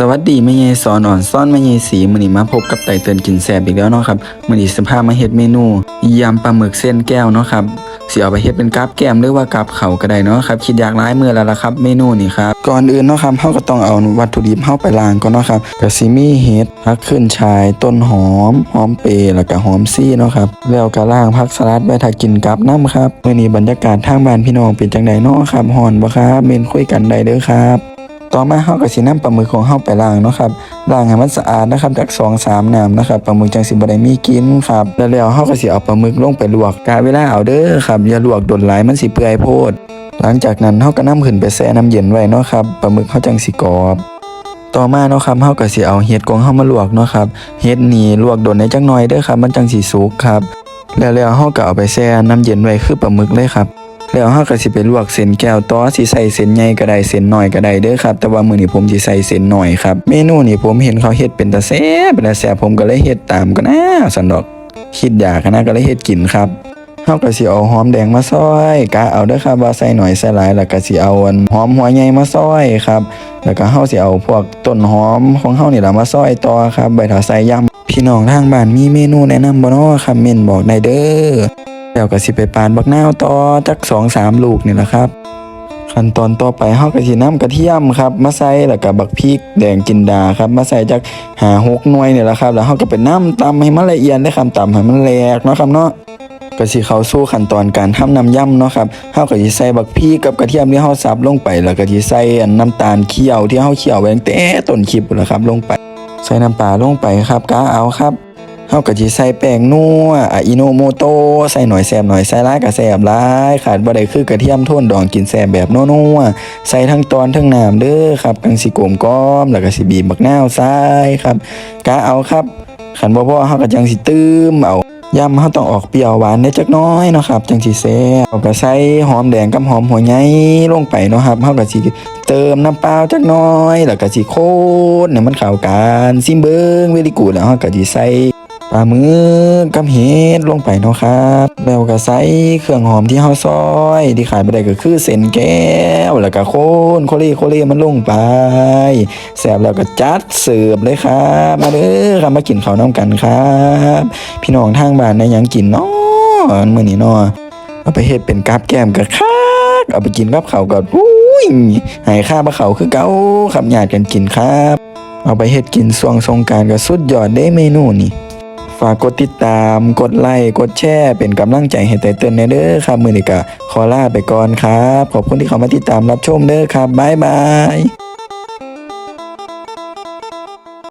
สวัสดีแม่ยายสอนอ่อนซ่อนแม่ยายสีมือนี้มาพบกับไตเติลกินแซ่บอีกแล้วเนาะครับมือนี้สิพามาเฮ็ดเมนูยำปลาหมึกเส้นแก้วเนาะครับเสิเอาไปเฮ็ดเป็นกับแก้มหรือว่ากับเขาก็ได้เนาะครับคิดอยากหลายมือแล้วล่ะครับเมนูนี้ครับก่อนอื่นเนาะครับเฮาก็ต้องเอาวัตถุดิบเฮาไปล้างก่อนเนาะครับก็สิมี่เห็ดผักขึ้นชายต้นหอมหอมเปรแล้วก็หอมซี่เนาะครับแล้วก็ล้างผักสลัดไว้ถ้ากินกับน้ำครับมื้อนี้บรรยากาศทางบ้านพี่น้องเป็นจังไดเนาะครับฮ้อนบ่ครับเมนคุยกันได้เด้อครับ ต่อมาเฮาก็สิน้ำปลาหมึกของเฮาไปล้างเนาะครับล้างให้มันสะอาดนะครับจาก2 3น้ำนะครับปลาหมึกจังสิบ่ได้มีกินครับแล้วแล้วเฮาก็สิเอาปลาหมึกลงไปลวกกะเวลาเอาเด้อครับอย่าลวกโดนหลายมันสิเปื่อยโพด หลังจากนั้นเฮาก็นำขึ้นไปแช่น้ำเย็นไว้เนาะครับปลาหมึกเฮาจังสิกรอบต่อมาเนาะครับเฮาก็สิเอาเห็ดของเฮามาลวกเนาะครับเห็ดนี่ลวกโดนได้จักหน่อยเด้อครับ มันจังสิสุกครับ แล้วแล้วเฮาก็เอาไปแช่น้ำเย็นไว้คือปลาหมึกเลยครับ แล้วเฮาก็สิไปลวกเส้นแก้วต่อสิใส่เส้นใหญ่ก็ได้เส้นน้อยก็ได้เด้อครับ แต่ว่ามื้อนี้ผมสิใส่เส้นน้อยครับ เมนูนี้ผมเห็นเขาเฮ็ดเป็นตาแซ่บเป็นตาแซ่บผมก็เลยเฮ็ดตามก็นะสันดอก คิดอยากนะก็เลยเฮ็ดกินครับเฮาก็สิเอาหอมแดงมาซอยกะเอาเด้อครับว่าใส่หน่อยใส่หลายแล้วก็สิเอาอันหอมหัวใหญ่มาซอยครับ แล้วก็เฮาสิเอาพวกต้นหอมของเฮานี่ล่ะมาซอยต่อครับใบถาใส่ยำพี่น้องทางบ้านมีเมนูแนะนำบ่เนาะครับเม่นบอกได้เด้อ แล้วก็สิไปปานบักนาวต่อจัก2 3ลูกนี่แหละครับ ขั้นตอนต่อไปเฮาก็สิน้ำกระเทียมครับมาใส่แล้วก็บักพริกแดงจินดาครับมาใส่จักหาหกหน่วยนี่แหละครับ แล้วเฮาก็ไปน้ำตำให้มันละเอียดเลยครับตำให้มันแหลกเนาะครับเนาะก็สิเข้าสู่ขั้นตอนการทำน้ำยำเนาะครับเฮาก็สิใส่บักพริกกับกระเทียมที่เฮาสับลงไป แล้วก็สิใส่น้ำตาลเคี่ยวที่เฮาเคี่ยวไว้ตั้งแต่ต้นคลิปพู้นล่ะครับ ลงไป ใส่น้ำปลาลงไปครับกาเอาครับ เฮาก็สิใส่แป้งนัวอะอิโนโมโตใส่หน่อยแซ่บหน่อยใส่หลายก็แซ่บหลายขาดบ่ได้คือกระเทียมโทนดองกินแซ่บแบบนัวๆใส่ทั้งตอนทั้งน้ำเด้อครับกังสิกลมกล่อมแล้วก็สิบีบบักนาวใส่ครับกะเอาครับขันบ่พอเฮาก็จังสิตื้มเอายำเฮาต้องออกเปรี้ยวหวานได้จักน้อยเนาะครับจังสิแซ่บเอาก็ใส่หอมแดงกับหอมหัวใหญ่ลงไปเนาะครับเฮาก็สิเติมน้ำเปล่าจักน้อย แล้วก็สิโคนให้มันเข้ากันซิมเบิ่งเวลิกูแล้วเฮาก็สิใส่ ปลาหมึกกับเห็ดลงไปเนาะครับแล้วก็ใส่เครื่องหอมที่เฮาซอย ที่ขายไปได้ก็คือเส้นแก้วแล้วก็โคนโคเล่โคเล่มันลงไปแซ่บแล้วก็จัดเสิร์ฟเลยครับ มาเด้อครับมากินข้าวน้ำกันครับ พี่น้องทางบ้านได้หยังกินเนาะมื้อนี้เนาะเอาไปเฮ็ดเป็นกับแก้มก็คักเอาไปกินกับข้าวก็อุ้ยให้ค่าบ่เขาคือเก่าครับญาติกันกินครับ เอาไปเฮ็ดกินช่วงสงการก็สุดยอดเด้เมนูนี้ ฝากกดติดตาม กดไลค์กดแชร์เป็นกำลังใจให้ไตเติ้ลแน่เด้อครับ มือนี้ก็ขอลาไปก่อนครับ ขอบคุณที่เข้ามาติดตามรับชมเด้อครับบ๊ายบาย